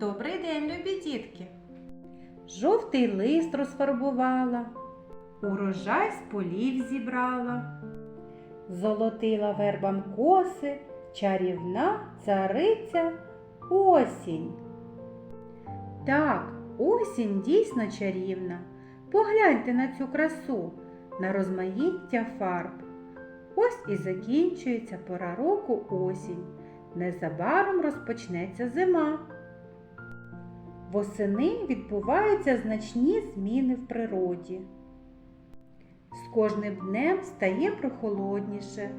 Добрий день, любі дітки! Жовтий лист розфарбувала, урожай з полів зібрала, золотила вербам коси, чарівна цариця осінь. Так, осінь дійсно чарівна. Погляньте на цю красу, на розмаїття фарб. Ось і закінчується пора року осінь. Незабаром розпочнеться зима. Восени відбуваються значні зміни в природі. З кожним днем стає прохолодніше.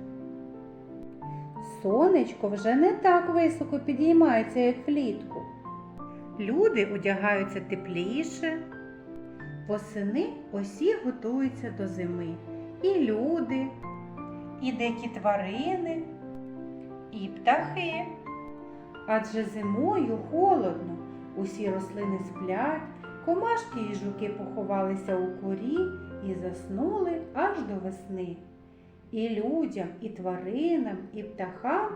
Сонечко вже не так високо підіймається, як влітку. Люди одягаються тепліше. Восени усі готуються до зими. І люди, і дикі тварини, і птахи. Адже зимою холодно. Усі рослини сплять, комашки і жуки поховалися у корі і заснули аж до весни. І людям, і тваринам, і птахам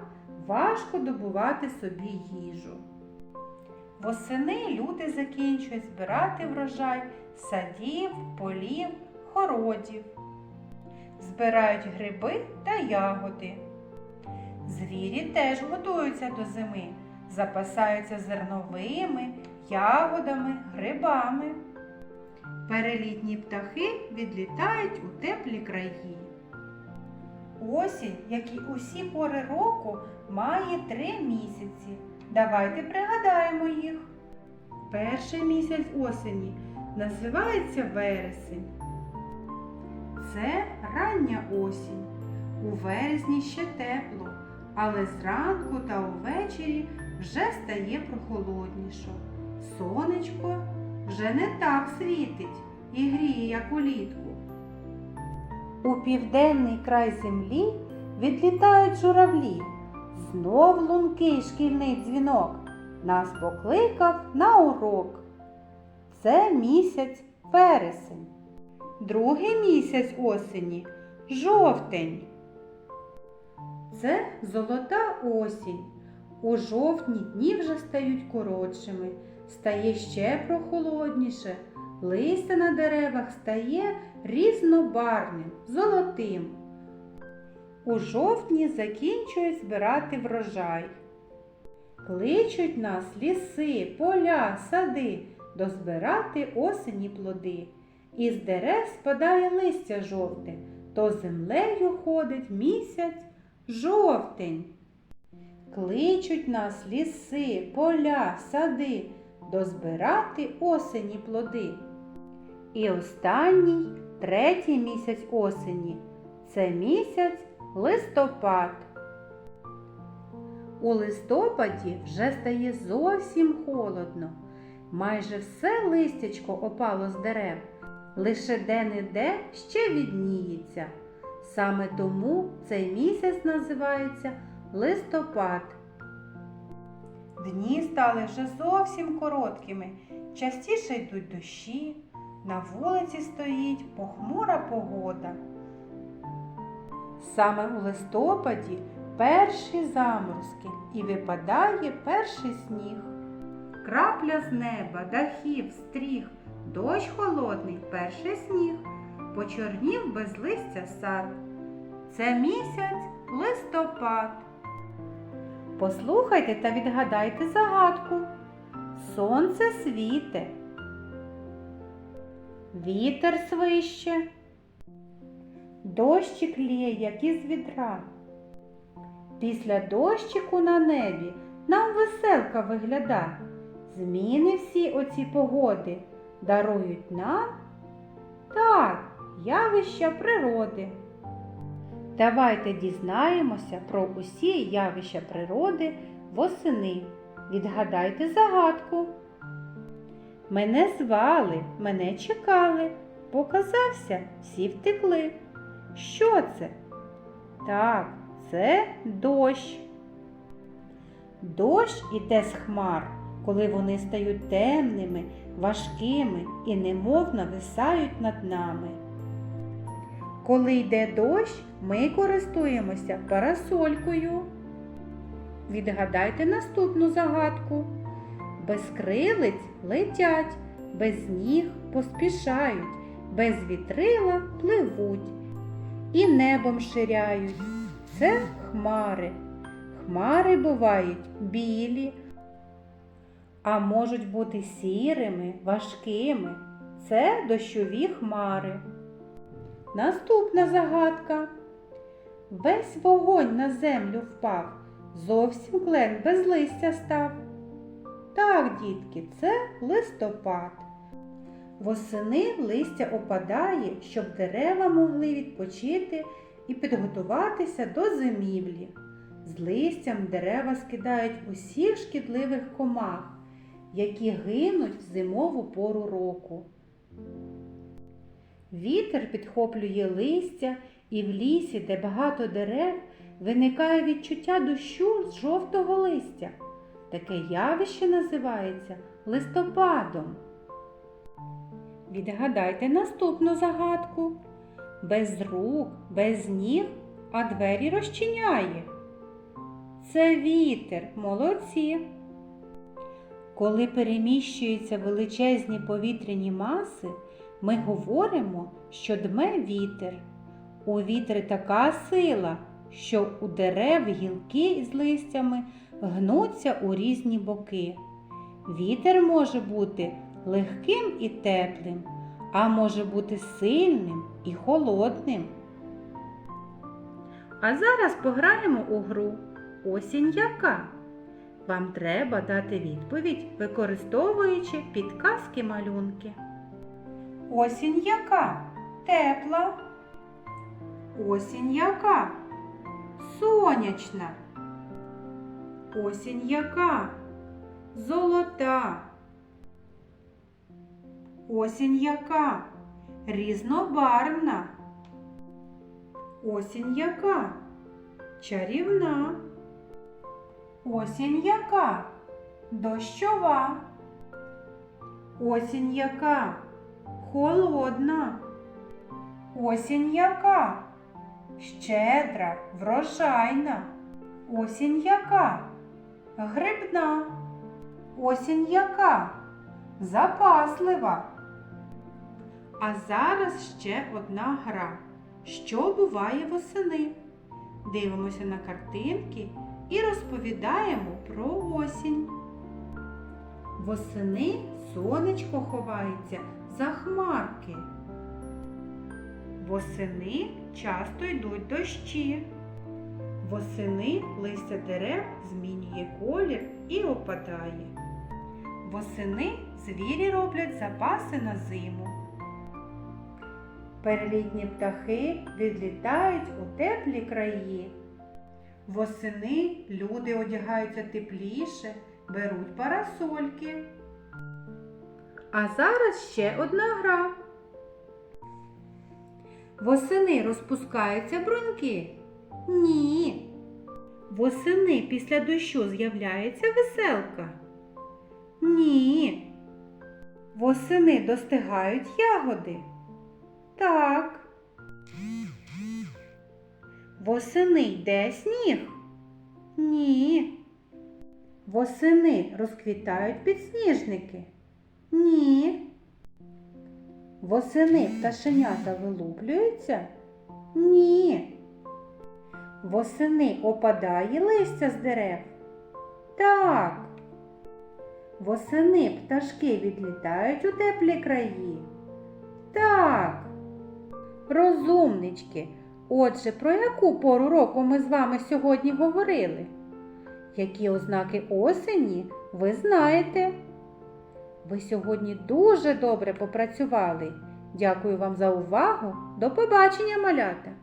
важко добувати собі їжу. Восени люди закінчують збирати врожай садів, полів, городів. Збирають гриби та ягоди. Звірі теж готуються до зими запасаються зерновими, ягодами, грибами. Перелітні птахи відлітають у теплі краї. Осінь, як і усі пори року, має три місяці. Давайте пригадаємо їх. Перший місяць осені називається вересень. Це рання осінь. У вересні ще тепло, але зранку та увечері вже стає прохолодніше. Сонечко вже не так світить і гріє, як улітку. У південний край землі відлітають журавлі. Знов лункий шкільний дзвінок нас покликав на урок. Це місяць вересень. Другий місяць осені жовтень. Це золота осінь. У жовтні дні вже стають коротшими, стає ще прохолодніше, листя на деревах стає різнобарвним, золотим. У жовтні закінчують збирати врожай. Кличуть нас ліси, поля, сади дозбирати осені плоди. Із дерев спадає листя жовте, то землею ходить місяць жовтень. Кличуть нас ліси, поля, сади дозбирати осені плоди. І останній третій місяць осені це місяць листопад. У листопаді вже стає зовсім холодно. Майже все листячко опало з дерев, лише де-не-де ще відніється. Саме тому цей місяць називається листопад. Дні стали вже зовсім короткими, частіше йдуть дощі, на вулиці стоїть похмура погода. Саме у листопаді перші заморозки і випадає перший сніг. Крапля з неба, дахів, стріх, дощ холодний, перший сніг, почорнів без листя сад. Це місяць листопад. Послухайте та відгадайте загадку. Сонце світе. Вітер свище. Дощик лє, як із відра. Після дощику на небі нам веселка вигляда. Зміни всі оці погоди дарують нам так, явища природи. Давайте дізнаємося про усі явища природи восени. Відгадайте загадку. Мене звали, мене чекали, показався, всі втекли. Що це? Так, це дощ. Дощ іде з хмар, коли вони стають темними, важкими і немов нависають над нами. Коли йде дощ, ми користуємося парасолькою. Відгадайте наступну загадку. без крилиць летять, без ніг поспішають, без вітрила пливуть і небом ширяють. Це хмари. Хмари бувають білі, а можуть бути сірими, важкими. Це дощові хмари. Наступна загадка. Весь вогонь на землю впав, зовсім клен без листя став. Так, дітки, це листопад. Восени листя опадає, щоб дерева могли відпочити і підготуватися до зимівлі. З листям дерева скидають усіх шкідливих комах, які гинуть в зимову пору року. Вітер підхоплює листя, і в лісі, де багато дерев, виникає відчуття дощу з жовтого листя. Таке явище називається листопадом. Відгадайте наступну загадку. Без рук, без ніг, а двері розчиняє. Це вітер, молодці. Коли переміщуються величезні повітряні маси, ми говоримо, що дме вітер. У вітри така сила, що у дерев гілки із листями гнуться у різні боки. Вітер може бути легким і теплим, а може бути сильним і холодним. А зараз пограємо у гру Осінь яка? Вам треба дати відповідь, використовуючи підказки малюнки. Осінь яка? Тепла. Осінь яка? Сонячна. Осінь яка? Золота. Осінь яка? Різнобарвна. Осінь яка? Чарівна. Осінь яка? Дощова. Осінь яка? Холодна. Осінь яка? Щедра, врожайна. Осінь яка? Грибна. Осінь яка? Запаслива. А зараз ще одна гра. Що буває восени? Дивимося на картинки і розповідаємо про осінь. Восени сонечко ховається за хмарки. Восени часто йдуть дощі. Восени листя дерев змінює колір і опадає. Восени звірі роблять запаси на зиму. Перелітні птахи відлітають у теплі краї. Восени люди одягаються тепліше, беруть парасольки. А зараз ще одна гра. Восени розпускаються бруньки? Ні. Восени після дощу з'являється веселка? Ні. Восени достигають ягоди? Так. Восени йде сніг? Ні. Восени розквітають підсніжники? Ні. Восени пташенята вилуплюються? Ні. Восени опадає листя з дерев? Так. Восени пташки відлітають у теплі краї? Так. Розумнички. Отже, про яку пору року ми з вами сьогодні говорили? Які ознаки осені ви знаєте? Ви сьогодні дуже добре попрацювали. Дякую вам за увагу. До побачення, малята!